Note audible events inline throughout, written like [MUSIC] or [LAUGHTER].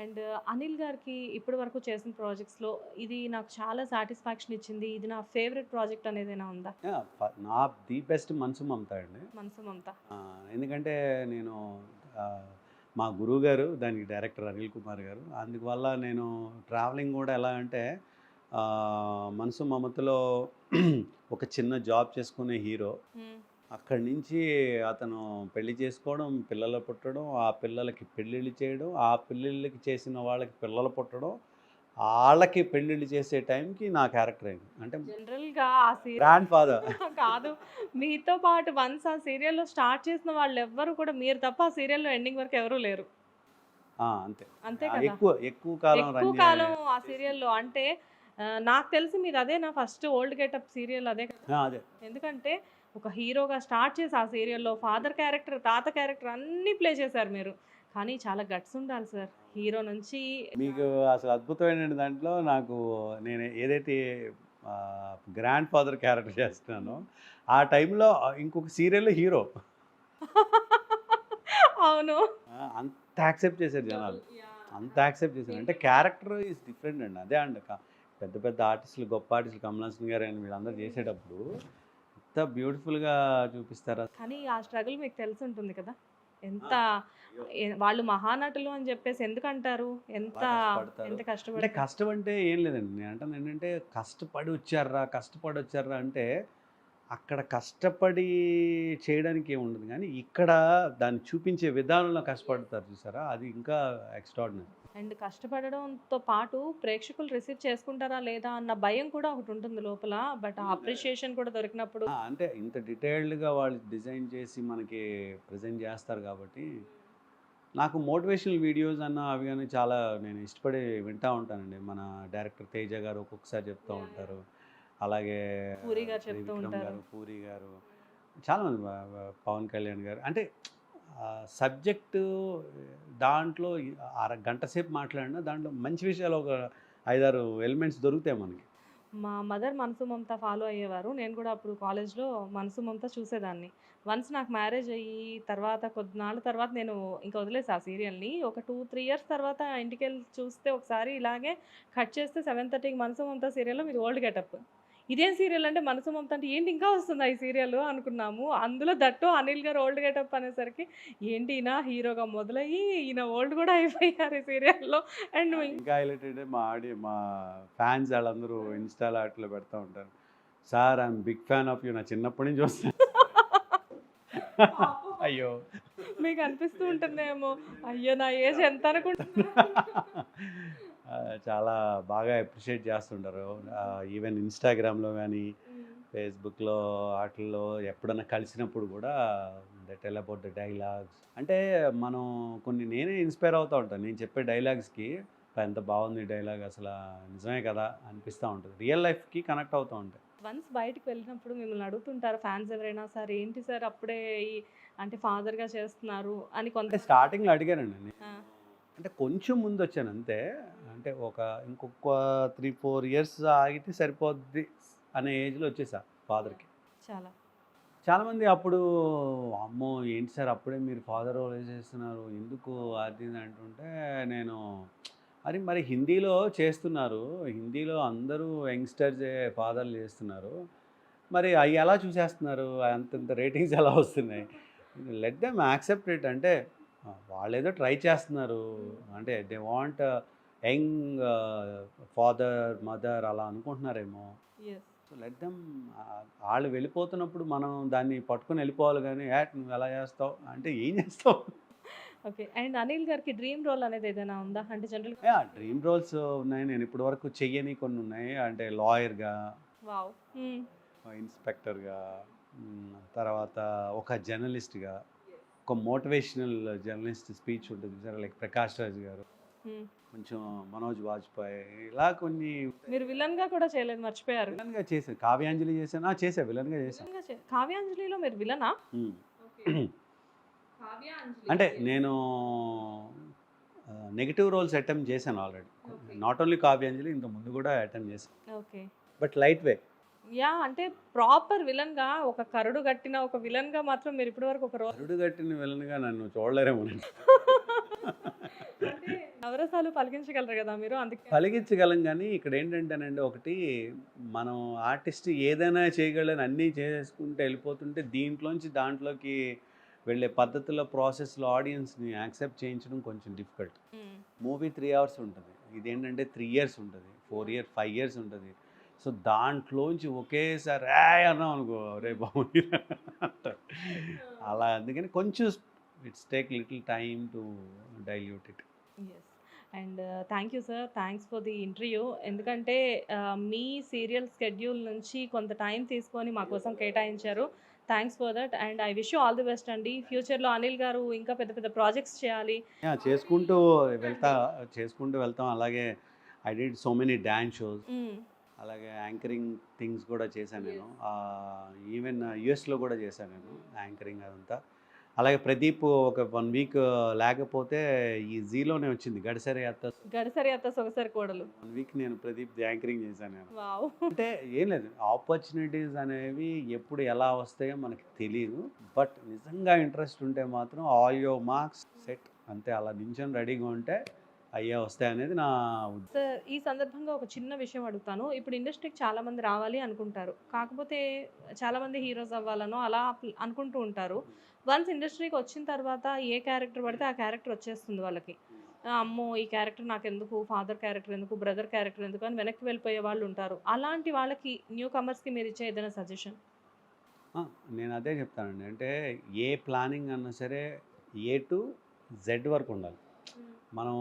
And Anil గారికి ఇప్పటి వరకు చేసిన ప్రాజెక్ట్స్లో ఇది నాకు చాలా సాటిస్ఫాక్షన్ ఇచ్చింది. ఇది నా ఫేవరెట్ ప్రాజెక్ట్ అనేది ఏమైనా ఉందా? నా ది బెస్ట్ మనసు మమత అండి. మనసు మమత. ఎందుకంటే నేను మా గురువు గారు దానికి డైరెక్టర్ అనిల్ కుమార్ గారు అందువల్ల నేను ట్రావెలింగ్ కూడా ఎలా అంటే మనసు మమతలో [CLEARS THROAT] ఒక చిన్న జాబ్ చేసుకునే హీరో. అక్కడి నుంచి అతను పెళ్ళి చేసుకోవడం పిల్లలు పుట్టడం ఆ పిల్లలకి పెళ్ళిళ్ళు చేయడం ఆ పెళ్ళిళ్ళకి చేసిన వాళ్ళకి పిల్లలు పుట్టడం వాళ్ళకి పెళ్ళిళ్ళు చేసే టైంకి నా క్యారెక్టర్ అయింది. అంటే జనరల్గా ఆ సీరియల్ గ్రాండ్ ఫాదర్. [LAUGHS] కాదు మీతో పాటు వన్స్ ఆ సీరియల్లో స్టార్ట్ చేసిన వాళ్ళు ఎవ్వరు కూడా మీరు తప్ప ఆ సీరియల్లో ఎండింగ్ వరకు ఎవరు లేరు. అంతే. అంతే ఎక్కువ ఎక్కువ కాలం ఎక్కువ కాలం ఆ సీరియల్లో. అంటే నాకు తెలిసి మీరు అదే నా ఫస్ట్ ఓల్డ్ గెటప్ సీరియల్ అదే కదా. అదే. ఎందుకంటే ఒక హీరోగా స్టార్ట్ చేసి ఆ సీరియల్లో ఫాదర్ క్యారెక్టర్ తాత క్యారెక్టర్ అన్నీ ప్లే చేశారు మీరు. కానీ చాలా గట్స్ ఉండాలి సార్. హీరో నుంచి మీకు అసలు అద్భుతమైన దాంట్లో నాకు నేను ఏదైతే గ్రాండ్ ఫాదర్ క్యారెక్టర్ చేస్తున్నానో ఆ టైంలో ఇంకొక సీరియల్ హీరో. అవును. అంత యాక్సెప్ట్ చేశారు జనాలు. అంత యాక్సెప్ట్ చేశారు. అంటే క్యారెక్టర్ ఈజ్ డిఫరెంట్ అండి. అదే అండి పెద్ద పెద్ద ఆర్టిస్టులు గొప్ప ఆర్టిస్టులు కమల్ హాసన్ గారు అని వీళ్ళందరూ చేసేటప్పుడు ఎంత బ్యూటిఫుల్గా చూపిస్తారా? కానీ ఆ స్ట్రగుల్ మీకు తెలిసి ఉంటుంది కదా? ఎంత వాళ్ళు మహానటులు అని చెప్పేసి ఎందుకు అంటారు ఎంత. ఎంత కష్టపడి కష్టం అంటే ఏం లేదండి. నేను అంటాను ఏంటంటే కష్టపడి వచ్చారా కష్టపడి వచ్చారా అంటే అక్కడ కష్టపడి చేయడానికి ఏమి ఉండదు కానీ ఇక్కడ దాన్ని చూపించే విధానంలో కష్టపడతారు చూసారా? అది ఇంకా ఎక్స్ట్రాడినరీ అండ్ కష్టపడడంతో పాటు ప్రేక్షకులు రిసీవ్ చేసుకుంటారా లేదా అన్న భయం కూడా ఒకటి ఉంటుంది లోపల. బట్ అప్రిషియేషన్ కూడా దొరికినప్పుడు అంటే ఇంత డీటెయిల్డ్గా వాళ్ళు డిజైన్ చేసి మనకి ప్రజెంట్ చేస్తారు కాబట్టి నాకు మోటివేషనల్ వీడియోస్ అన్న అవి కానీ చాలా నేను ఇష్టపడి వింటూ ఉంటానండి. మన డైరెక్టర్ తేజ గారు ఒక్కొక్కసారి చెప్తూ ఉంటారు. అలాగే పూరి గారు చెప్తూ ఉంటారు. పూరి గారు చాలామంది పవన్ కళ్యాణ్ గారు. అంటే సబ్జెక్టు దాంట్లో గంట సేపు మాట్లాడినా దాంట్లో మంచి విషయాలు ఒక ఐదారు ఎలిమెంట్స్ దొరుకుతాయి మనకి. మా మదర్ మనసు మమత ఫాలో అయ్యేవారు. నేను కూడా అప్పుడు కాలేజ్లో మనసు మమత చూసేదాన్ని. వన్స్ నాకు మ్యారేజ్ అయ్యి తర్వాత కొద్దినాళ్ళ తర్వాత నేను ఇంకా వదిలేసి ఆ సీరియల్ని. ఒక టూ త్రీ ఇయర్స్ తర్వాత ఇంటికి వెళ్ళి చూస్తే ఒకసారి ఇలాగే కట్ చేస్తే సెవెన్ థర్టీకి మనసు మమత సీరియల్లో మీరు ఓల్డ్ గెటప్. ఇదేం సీరియల్ అంటే మనసు మమత అంటే ఏంటి ఇంకా వస్తుందా ఈ సీరియల్ అనుకున్నాము. అందులో దట్టు అనిల్ గారు ఓల్డ్ గెటప్ అనేసరికి ఏంటి ఈయన హీరోగా మొదలయ్యి ఈయన ఓల్డ్ కూడా అయిపోయారు ఈ సీరియల్లో. అండ్ ఇంకా హైలైట్ మా ఆడి మా ఫ్యాన్స్ వాళ్ళందరూ ఇన్స్టాలో అట్లా పెడతా ఉంటారు. Sir I'm big fan of you. నా చిన్నప్పటి నుంచి వస్తాను అయ్యో. మీకు అనిపిస్తూ ఉంటుందేమో. అయ్యో నా ఏజ్ ఎంత అనుకుంటున్నా? [LAUGHS] చాలా బాగా అప్రిషియేట్ చేస్తుంటారు. ఈవెన్ ఇన్స్టాగ్రామ్లో కానీ ఫేస్బుక్లో వాటిల్లో ఎప్పుడన్నా కలిసినప్పుడు కూడా the tell about the dialogues అంటే మనం కొన్ని నేనే ఇన్స్పైర్ అవుతూ ఉంటాను. నేను చెప్పే డైలాగ్స్కి ఎంత బాగుంది డైలాగ్ అసలు నిజమే కదా అనిపిస్తూ ఉంటుంది. రియల్ లైఫ్కి కనెక్ట్ అవుతూ ఉంటాయి. వన్స్ బయటకు వెళ్ళినప్పుడు మిమ్మల్ని అడుగుతుంటారు ఫ్యాన్స్ ఎవరైనా సార్ ఏంటి సార్ అప్పుడే అంటే ఫాదర్గా చేస్తున్నారు అని కొంత స్టార్టింగ్లో. ఆ, అంటే కొంచెం ముందు వచ్చాను అంతే అంటే ఒక ఇంకొక త్రీ ఫోర్ ఇయర్స్ ఆగితే సరిపోద్ది అనే ఏజ్లో వచ్చేసా ఫాదర్కి. చాలా. చాలామంది అప్పుడు అమ్మో! ఏంటి సార్ అప్పుడే మీరు ఫాదర్ రోల్ చేస్తున్నారు. ఎందుకు అది అంటుంటే నేను మరి మరి హిందీలో చేస్తున్నారు. హిందీలో అందరూ యంగ్స్టర్స్ ఫాదర్లు చేస్తున్నారు. మరి అవి ఎలా చూసేస్తున్నారు? అంతంత రేటింగ్స్ ఎలా వస్తున్నాయి? Let them accept it. అంటే వాళ్ళు ఏదో ట్రై చేస్తున్నారు. అంటే they want young father mother అలా అనుకుంటున్నారేమో. సో లెట్ దమ్ వాళ్ళు వెళ్ళిపోతున్నప్పుడు మనం దాన్ని పట్టుకొని వెళ్ళిపోవాలి కానీ యాట్ నువ్వు ఎలా చేస్తావు? అంటే ఏం చేస్తావు? ఓకే. అండ్ అనిల్ గారికి డ్రీమ్ రోల్ అనేది ఏదైనా ఉందా? అంటే జనరల్ డ్రీమ్ రోల్స్ ఉన్నాయి. నేను ఇప్పటి వరకు చెయ్యని కొన్ని ఉన్నాయి. అంటే లాయర్గా ఇన్స్పెక్టర్గా తర్వాత ఒక జర్నలిస్ట్గా ఒక మోటివేషనల్ జర్నలిస్ట్ స్పీచ్ ఉంటుంది సార్ లైక్ ప్రకాష్ రాజ్ గారు. కొంచెం మనోజ్ వాజ్పేయి ఇలా కొన్ని మీరు విలన్గా కూడా చేయలేదు మర్చిపోయారు. విలన్గా చేశాను కావ్యాంజలి చేశాను. చేశాను విలన్గా చే- కావ్యాంజలిలో మీరు విలనా. అంటే నేను నెగిటివ్ రోల్స్ అటెంప్ట్ చేశాను ఆల్రెడీ. నాట్ ఓన్లీ కావ్యాంజలి ఇంత ముందు కూడా అటెంప్ట్ చేశాను okay. But light way. Yeah అంటే ప్రాపర్ విలన్గా ఒక కరడు కట్టిన ఒక విలన్గా మాత్రం మీరు ఇప్పటి వరకు ఒక రోల్ అరుడు కట్టిన విలన్గా నన్ను చూడలేరేమో నవరసాలు పలికించగలరు కదా మీరు అందుకే. కలిగించగలం కానీ ఇక్కడ ఏంటంటేనండి ఒకటి మనం ఆర్టిస్ట్ ఏదైనా చేయగలని అన్నీ చేసుకుంటే వెళ్ళిపోతుంటే దీంట్లోంచి దాంట్లోకి వెళ్ళే పద్ధతిలో ప్రాసెస్లో ఆడియన్స్ని యాక్సెప్ట్ చేయించడం కొంచెం డిఫికల్ట్. మూవీ త్రీ అవర్స్ ఉంటుంది. ఇదేంటంటే త్రీ ఇయర్స్ ఉంటుంది. ఫోర్ ఇయర్ ఫైవ్ ఇయర్స్ ఉంటుంది. సో దాంట్లోంచి ఒకేసారి రాయ్ అన్నాం అనుకో రే బాబు అంటారు. అలా అందుకని కొంచెం it's take little time to dilute it. And thank you sir. Thanks for the interview. ఎందుకంటే uh, మీ సీరియల్ స్కెడ్యూల్ నుంచి కొంత టైం తీసుకొని మా కోసం కేటాయించారు. Thanks for that. And I wish all the best అండి. ఫ్యూచర్లో అనిల్ గారు ఇంకా పెద్ద పెద్ద ప్రాజెక్ట్స్ చేయాలి. చేసుకుంటూ వెళ్తా చేసుకుంటూ వెళ్తాం. అలాగే I did so many dance shows. Hmm. అలాగే యాంకరింగ్ థింగ్స్ కూడా చేశాను నేను. ఈవెన్ యుఎస్లో కూడా చేశాను నేను యాంకరింగ్ అదంతా. అలాగే ప్రదీప్ ఒక వన్ వీక్ లేకపోతే ఈ జీలోనే వచ్చింది గడిసరి అత్త గడిసరి అత్త సొగసరి కోడలు. వన్ వీక్ నేను ప్రదీప్ యాంకరింగ్ చేశాను నేను. అంటే ఏం లేదు ఆపర్చునిటీస్ అనేవి ఎప్పుడు ఎలా వస్తాయో మనకి తెలియదు బట్ నిజంగా ఇంట్రెస్ట్ ఉంటే మాత్రం ఆల్ యువర్ మార్క్స్ సెట్ అంతే. అలా నించొని రెడీగా ఉంటే అయ్యే వస్తాయి అనేది నా సార్ ఈ సందర్భంగా ఒక చిన్న విషయం అడుగుతాను. ఇప్పుడు ఇండస్ట్రీకి చాలా మంది రావాలి అనుకుంటారు. కాకపోతే చాలా మంది హీరోస్ అవ్వాలనో అలా అనుకుంటూ ఉంటారు. వన్స్ ఇండస్ట్రీకి వచ్చిన తర్వాత ఏ క్యారెక్టర్ పడితే ఆ క్యారెక్టర్ వచ్చేస్తుంది వాళ్ళకి. అమ్మో ఈ క్యారెక్టర్ నాకు ఎందుకు ఫాదర్ క్యారెక్టర్ ఎందుకు? బ్రదర్ క్యారెక్టర్ ఎందుకు? అని వెనక్కి వెళ్ళిపోయే వాళ్ళు ఉంటారు. అలాంటి వాళ్ళకి న్యూ కమర్స్కి మీరు ఇచ్చే ఏదైనా సజెషన్? నేను అదే చెప్తానండి. అంటే ఏ ప్లానింగ్ అన్నా సరే ఏ టు జెడ్ వరకు ఉండాలి. మనం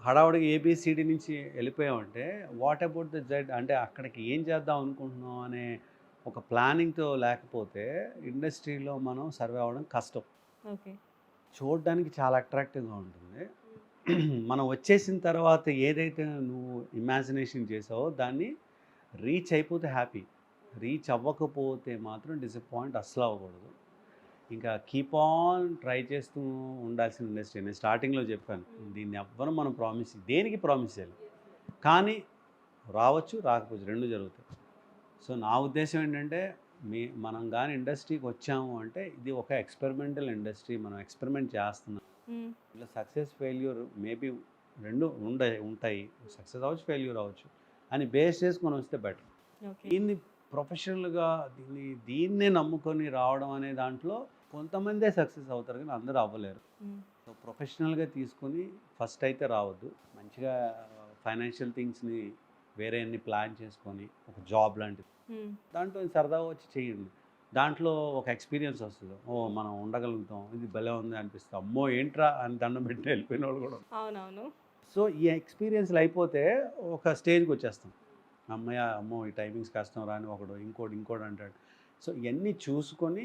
హడావుడికి ఏబిసిడి నుంచి వెళ్ళిపోయామంటే వాట్ అబౌట్ ద జెడ్ అంటే అక్కడికి ఏం చేద్దాం అనుకుంటున్నాం అనే ఒక ప్లానింగ్తో లేకపోతే ఇండస్ట్రీలో మనం సర్వే అవ్వడం కష్టం. ఓకే. చూడడానికి చాలా అట్రాక్టివ్గా ఉంటుంది. మనం వచ్చేసిన తర్వాత ఏదైతే నువ్వు ఇమాజినేషన్ చేసావో దాన్ని రీచ్ అయిపోతే హ్యాపీ. రీచ్ అవ్వకపోతే మాత్రం డిసప్పాయింట్ అస్సలు అవ్వకూడదు. ఇంకా కీప్ ఆన్ ట్రై చేస్తూ ఉండాల్సిన ఇండస్ట్రీ నేను స్టార్టింగ్లో చెప్పాను. దీన్ని ఎవ్వరం మనం ప్రామిస్ దేనికి ప్రామిస్ చేయాలి? కానీ రావచ్చు రాకపోవచ్చు రెండు జరుగుతాయి. సో నా ఉద్దేశం ఏంటంటే మీ మనం కానీ ఇండస్ట్రీకి వచ్చాము అంటే ఇది ఒక ఎక్స్పెరిమెంటల్ ఇండస్ట్రీ మనం ఎక్స్పెరిమెంట్ చేస్తున్నాం. ఇలా సక్సెస్ ఫెయిల్యూర్ మేబీ రెండు ఉండ ఉంటాయి. సక్సెస్ అవ్వచ్చు ఫెయిల్యూర్ అవ్వచ్చు. అని బేస్ చేసుకొని వస్తే బెటర్ దీన్ని ప్రొఫెషనల్గా దీన్ని దీన్నే నమ్ముకొని రావడం అనే దాంట్లో కొంతమందే సక్సెస్ అవుతారు కానీ అందరూ అవ్వలేరు. సో ప్రొఫెషనల్గా తీసుకొని ఫస్ట్ అయితే రావద్దు. మంచిగా ఫైనాన్షియల్ థింగ్స్ని వేరే అన్ని ప్లాన్ చేసుకొని ఒక జాబ్ లాంటిది. దాంట్లో సరదాగా వచ్చి చేయండి. దాంట్లో ఒక ఎక్స్పీరియన్స్ వస్తుంది. ఓ మనం ఉండగలుగుతాం. ఇది భలే ఉంది అనిపిస్తుంది. అమ్మో ఏంట్రా అని దండం పెట్టి వెళ్ళిపోయిన వాళ్ళు కూడా. అవునవును. సో ఈ ఎక్స్పీరియన్స్లు అయిపోతే ఒక స్టేజ్కి వచ్చేస్తాం. అమ్మయ్య అమ్మో ఈ టైమింగ్స్ కష్టం రాని ఒకడు ఇంకోటి ఇంకోటి అంటాడు. సో ఇవన్నీ చూసుకొని